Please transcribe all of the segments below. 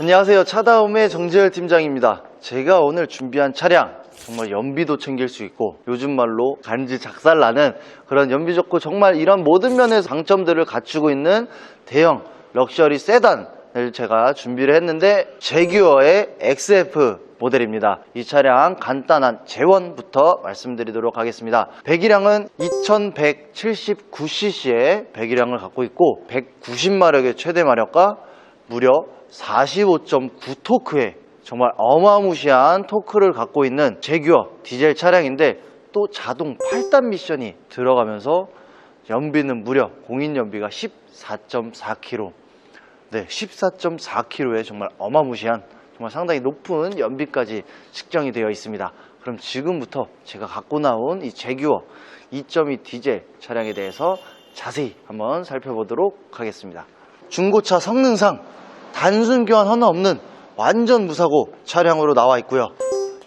안녕하세요. 차다움의 정재열 팀장입니다. 제가 오늘 준비한 차량 정말 연비도 챙길 수 있고 요즘 말로 간지 작살나는 그런 연비 좋고 정말 이런 모든 면에서 장점들을 갖추고 있는 대형 럭셔리 세단을 제가 준비를 했는데 제규어의 XF 모델입니다. 이 차량 간단한 재원부터 말씀드리도록 하겠습니다. 배기량은 2179cc의 배기량을 갖고 있고 190마력의 최대 마력과 무려 45.9 토크의 정말 어마무시한 토크를 갖고 있는 제규어 디젤 차량인데 또 자동 8단 미션이 들어가면서 연비는 무려 공인 연비가 14.4km 네, 14.4km의 정말 어마무시한 정말 상당히 높은 연비까지 측정이 되어 있습니다. 그럼 지금부터 제가 갖고 나온 이 제규어 2.2 디젤 차량에 대해서 자세히 한번 살펴보도록 하겠습니다. 중고차 성능상 단순 교환 하나 없는 완전 무사고 차량으로 나와 있고요.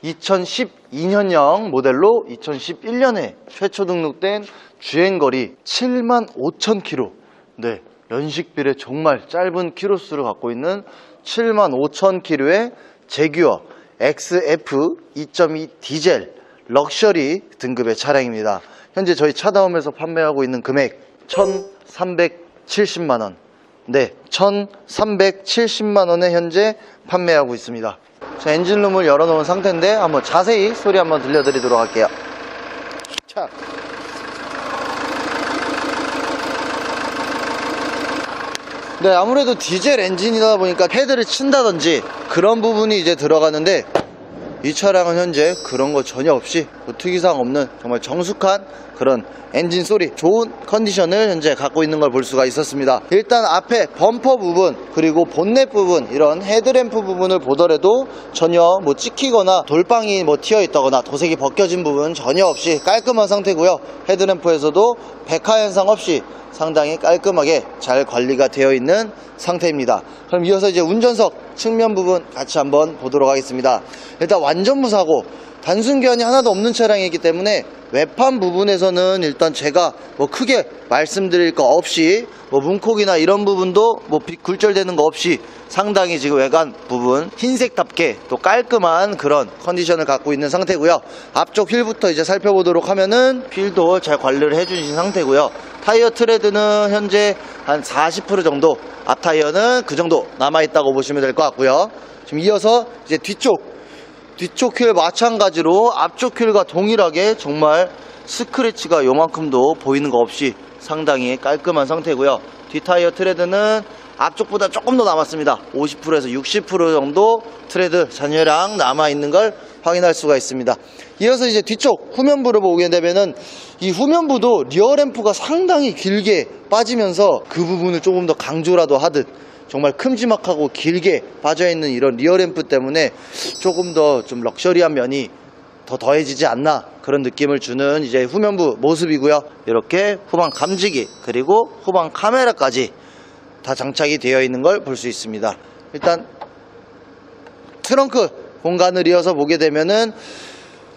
2012년형 모델로 2011년에 최초 등록된 주행거리 7만 5천 킬로. 네, 연식비례 정말 짧은 키로수를 갖고 있는 7만 5천 킬로의 제규어 XF 2.2 디젤 럭셔리 등급의 차량입니다. 현재 저희 차다움에서 판매하고 있는 금액 1,370만 원. 네, 1,370만 원에 현재 판매하고 있습니다. 자, 엔진룸을 열어놓은 상태인데 한번 자세히 소리 한번 들려드리도록 할게요. 자. 네, 아무래도 디젤 엔진이다 보니까 헤드를 친다든지 그런 부분이 이제 들어가는데 이 차량은 현재 그런 거 전혀 없이 뭐 특이사항 없는 정말 정숙한 그런 엔진 소리 좋은 컨디션을 현재 갖고 있는 걸 볼 수가 있었습니다. 일단 앞에 범퍼 부분 그리고 본넷 부분 이런 헤드램프 부분을 보더라도 전혀 뭐 찍히거나 돌방이 뭐 튀어 있다거나 도색이 벗겨진 부분 전혀 없이 깔끔한 상태고요. 헤드램프에서도 백화 현상 없이 상당히 깔끔하게 잘 관리가 되어 있는 상태입니다. 그럼 이어서 이제 운전석 측면 부분 같이 한번 보도록 하겠습니다. 일단 완전 무사고 단순 교환이 하나도 없는 차량이기 때문에 외판 부분에서는 일단 제가 뭐 크게 말씀드릴 거 없이 뭐 문콕이나 이런 부분도 뭐빛 굴절되는 거 없이 상당히 지금 외관 부분 흰색답게 또 깔끔한 그런 컨디션을 갖고 있는 상태고요. 앞쪽 휠부터 이제 살펴보도록 하면은 휠도 잘 관리를 해주신 상태고요. 타이어 트레드는 현재 한 40% 정도 앞 타이어는 그 정도 남아있다고 보시면 될 것 같고요. 지금 이어서 이제 뒤쪽 뒤쪽 휠 마찬가지로 앞쪽 휠과 동일하게 정말 스크래치가 요만큼도 보이는 거 없이 상당히 깔끔한 상태고요. 뒷타이어 트레드는 앞쪽보다 조금 더 남았습니다. 50%에서 60% 정도 트레드 잔여량 남아있는 걸 확인할 수가 있습니다. 이어서 이제 뒤쪽 후면부를 보게 되면은 이 후면부도 리어 램프가 상당히 길게 빠지면서 그 부분을 조금 더 강조라도 하듯 정말 큼지막하고 길게 빠져있는 이런 리어 램프 때문에 조금 더 좀 럭셔리한 면이 더 더해지지 않나 그런 느낌을 주는 이제 후면부 모습이고요. 이렇게 후방 감지기 그리고 후방 카메라까지 다 장착이 되어 있는 걸 볼 수 있습니다. 일단 트렁크 공간을 이어서 보게 되면은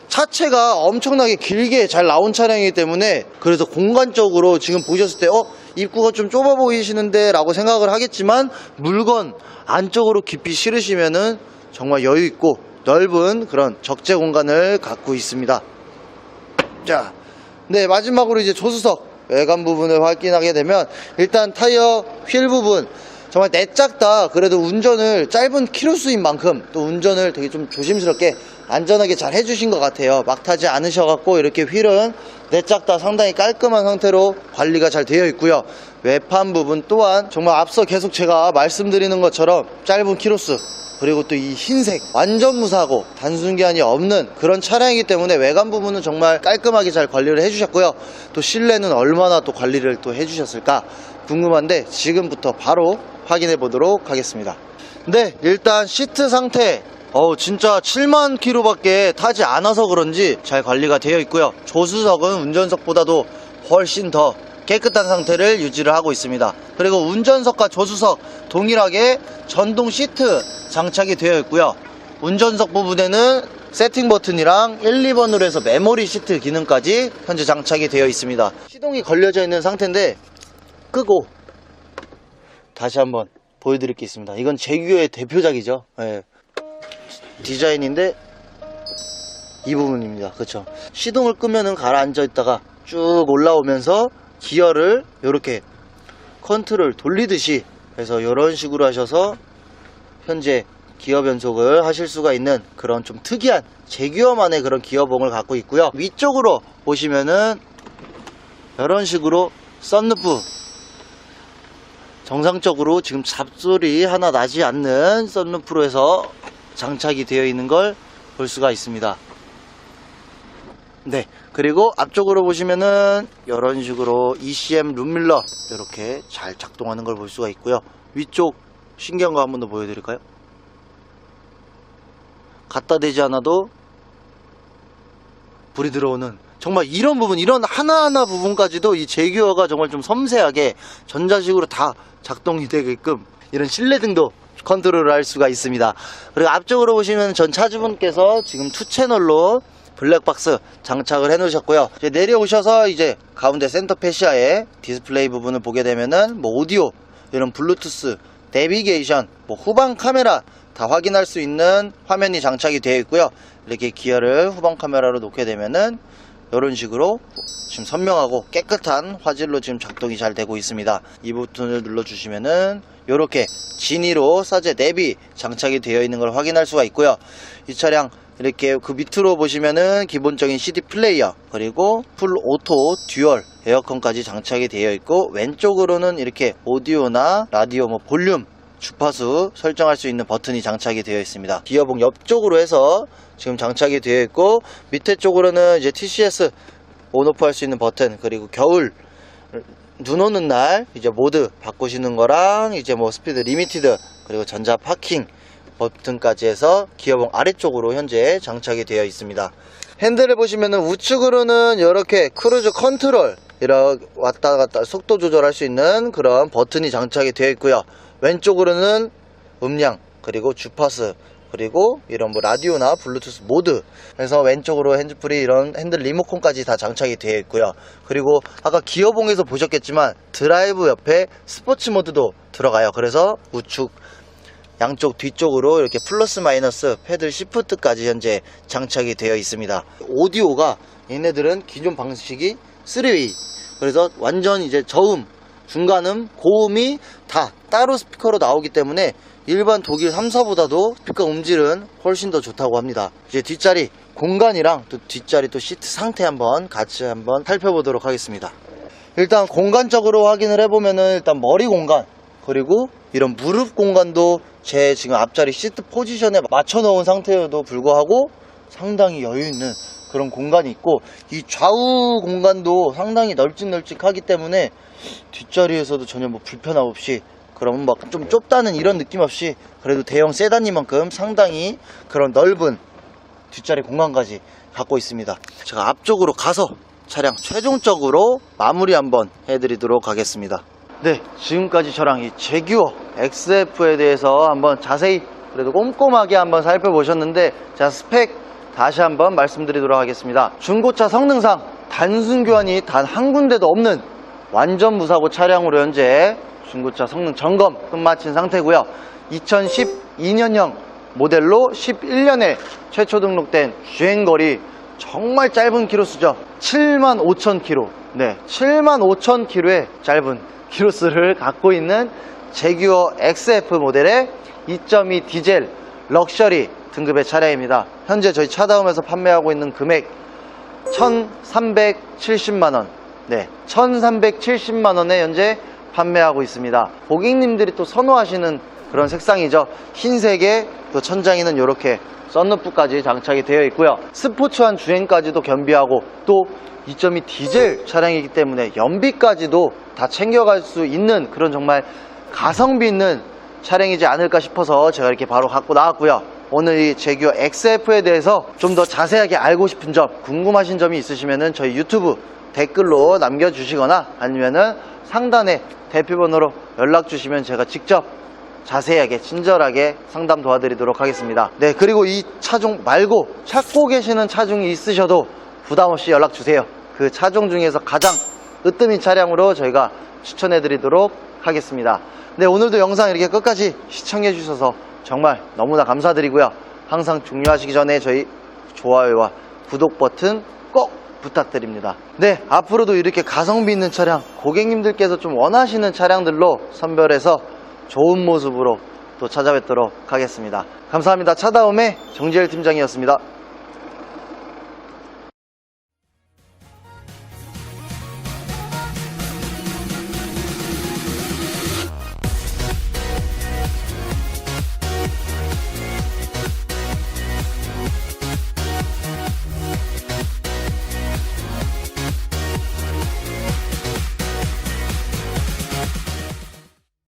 차체가 엄청나게 길게 잘 나온 차량이기 때문에 그래서 공간적으로 지금 보셨을 때 어? 입구가 좀 좁아 보이시는데 라고 생각을 하겠지만 물건 안쪽으로 깊이 실으시면은 정말 여유 있고 넓은 그런 적재 공간을 갖고 있습니다. 자, 네 마지막으로 이제 조수석 외관 부분을 확인하게 되면 일단 타이어 휠 부분 정말 내짝다 그래도 운전을 짧은 키로수인 만큼 또 운전을 되게 좀 조심스럽게 안전하게 잘 해주신 것 같아요. 막 타지 않으셔갖고 이렇게 휠은 내짝다 상당히 깔끔한 상태로 관리가 잘 되어 있고요. 외판 부분 또한 정말 앞서 계속 제가 말씀드리는 것처럼 짧은 키로수 그리고 또 이 흰색 완전 무사고 단순기한이 없는 그런 차량이기 때문에 외관 부분은 정말 깔끔하게 잘 관리를 해주셨고요. 또 실내는 얼마나 또 관리를 또 해주셨을까 궁금한데 지금부터 바로 확인해 보도록 하겠습니다 네 일단 시트 상태 어우 진짜 7만 킬로밖에 타지 않아서 그런지 잘 관리가 되어 있고요 조수석은 운전석보다도 훨씬 더 깨끗한 상태를 유지를 하고 있습니다. 그리고 운전석과 조수석 동일하게 전동 시트 장착이 되어 있고요. 운전석 부분에는 세팅 버튼이랑 1, 2번으로 해서 메모리 시트 기능까지 현재 장착이 되어 있습니다. 시동이 걸려져 있는 상태인데 끄고 다시 한번 보여드릴 게 있습니다. 이건 제규어의 대표작이죠. 예. 디자인인데 이 부분입니다. 그렇죠. 시동을 끄면은 가라앉아 있다가 쭉 올라오면서 기어를 이렇게 컨트롤 돌리듯이 해서 이런 식으로 하셔서 현재 기어 변속을 하실 수가 있는 그런 좀 특이한 제규어만의 그런 기어봉을 갖고 있고요. 위쪽으로 보시면은 이런 식으로 썬루프 정상적으로 지금 잡소리 하나 나지 않는 썬루프로 해서 장착이 되어 있는 걸 볼 수가 있습니다. 네. 그리고 앞쪽으로 보시면은 이런 식으로 ECM 룸밀러 이렇게 잘 작동하는 걸 볼 수가 있고요. 위쪽 신기한 거 한 번 더 보여드릴까요? 갖다 대지 않아도 불이 들어오는 정말 이런 부분 이런 하나하나 부분까지도 이 제규어가 정말 좀 섬세하게 전자식으로 다 작동이 되게끔 이런 실내등도 컨트롤을 할 수가 있습니다. 그리고 앞쪽으로 보시면 전 차주분께서 지금 투 채널로 블랙박스 장착을 해 놓으셨고요. 이제 내려오셔서 이제 가운데 센터 페시아의 디스플레이 부분을 보게 되면은 뭐 오디오 이런 블루투스 내비게이션 뭐 후방 카메라 다 확인할 수 있는 화면이 장착이 되어 있고요. 이렇게 기어를 후방 카메라로 놓게 되면은 이런 식으로 지금 선명하고 깨끗한 화질로 지금 작동이 잘 되고 있습니다. 이 버튼을 눌러주시면은 이렇게 진이로 사제 내비 장착이 되어 있는 걸 확인할 수가 있고요. 이 차량 이렇게 그 밑으로 보시면은 기본적인 CD 플레이어 그리고 풀 오토 듀얼 에어컨까지 장착이 되어 있고 왼쪽으로는 이렇게 오디오나 라디오 뭐 볼륨 주파수 설정할 수 있는 버튼이 장착이 되어 있습니다. 기어봉 옆쪽으로 해서 지금 장착이 되어 있고 밑에 쪽으로는 이제 TCS 온오프 할 수 있는 버튼 그리고 겨울 눈 오는 날 이제 모드 바꾸시는 거랑 이제 뭐 스피드 리미티드 그리고 전자 파킹 버튼까지 해서 기어봉 아래쪽으로 현재 장착이 되어 있습니다. 핸들을 보시면은 우측으로는 이렇게 크루즈 컨트롤 이렇게 왔다 갔다 속도 조절할 수 있는 그런 버튼이 장착이 되어 있고요. 왼쪽으로는 음량 그리고 주파수 그리고 이런 뭐 라디오나 블루투스 모드. 그래서 왼쪽으로 핸즈프리 이런 핸들 리모컨까지 다 장착이 되어 있고요. 그리고 아까 기어봉에서 보셨겠지만 드라이브 옆에 스포츠 모드도 들어가요. 그래서 우측 양쪽 뒤쪽으로 이렇게 플러스 마이너스 패들 시프트까지 현재 장착이 되어 있습니다. 오디오가 얘네들은 기존 방식이 3웨이 그래서 완전 이제 저음 중간음, 고음이 다 따로 스피커로 나오기 때문에 일반 독일 3사보다도 스피커 음질은 훨씬 더 좋다고 합니다. 이제 뒷자리 공간이랑 또 뒷자리 또 시트 상태 한번 같이 한번 살펴보도록 하겠습니다. 일단 공간적으로 확인을 해보면은 일단 머리 공간 그리고 이런 무릎 공간도 제 지금 앞자리 시트 포지션에 맞춰 놓은 상태여도 불구하고 상당히 여유 있는 그런 공간이 있고 이 좌우 공간도 상당히 널찍널찍하기 때문에 뒷자리에서도 전혀 뭐 불편함 없이 그럼 막 좀 좁다는 이런 느낌 없이 그래도 대형 세단이만큼 상당히 그런 넓은 뒷자리 공간까지 갖고 있습니다. 제가 앞쪽으로 가서 차량 최종적으로 마무리 한번 해드리도록 하겠습니다. 네, 지금까지 저랑 이 제규어 XF에 대해서 한번 자세히 그래도 꼼꼼하게 한번 살펴보셨는데 자 스펙 다시 한번 말씀드리도록 하겠습니다. 중고차 성능상 단순 교환이 단 한 군데도 없는 완전 무사고 차량으로 현재 중고차 성능 점검 끝마친 상태고요. 2012년형 모델로 11년에 최초 등록된 주행거리 정말 짧은 키로수죠. 7만 5천 키로. 네, 7만 5천 키로의 짧은 키로수를 갖고 있는 제규어 XF 모델의 2.2 디젤 럭셔리 등급의 차량입니다. 현재 저희 차다움에서 판매하고 있는 금액 1,370만원. 네, 1,370만원에 현재 판매하고 있습니다. 고객님들이 또 선호하시는 그런 색상이죠. 흰색에 또 천장에는 이렇게 썬루프까지 장착이 되어 있고요. 스포츠한 주행까지도 겸비하고 또 2.2 디젤 차량이기 때문에 연비까지도 다 챙겨갈 수 있는 그런 정말 가성비 있는 차량이지 않을까 싶어서 제가 이렇게 바로 갖고 나왔고요. 오늘 이 제규어 XF에 대해서 좀 더 자세하게 알고 싶은 점, 궁금하신 점이 있으시면은 저희 유튜브 댓글로 남겨주시거나 아니면은 상단에 대표번호로 연락 주시면 제가 직접 자세하게 친절하게 상담 도와드리도록 하겠습니다. 네, 그리고 이 차종 말고 찾고 계시는 차종이 있으셔도 부담 없이 연락 주세요. 그 차종 중에서 가장 으뜸인 차량으로 저희가 추천해 드리도록 하겠습니다. 네, 오늘도 영상 이렇게 끝까지 시청해 주셔서 정말 너무나 감사드리고요. 항상 종료하시기 전에 저희 좋아요와 구독 버튼 꼭 부탁드립니다. 네, 앞으로도 이렇게 가성비 있는 차량, 고객님들께서 좀 원하시는 차량들로 선별해서 좋은 모습으로 또 찾아뵙도록 하겠습니다. 감사합니다. 차다움의 정재일 팀장이었습니다.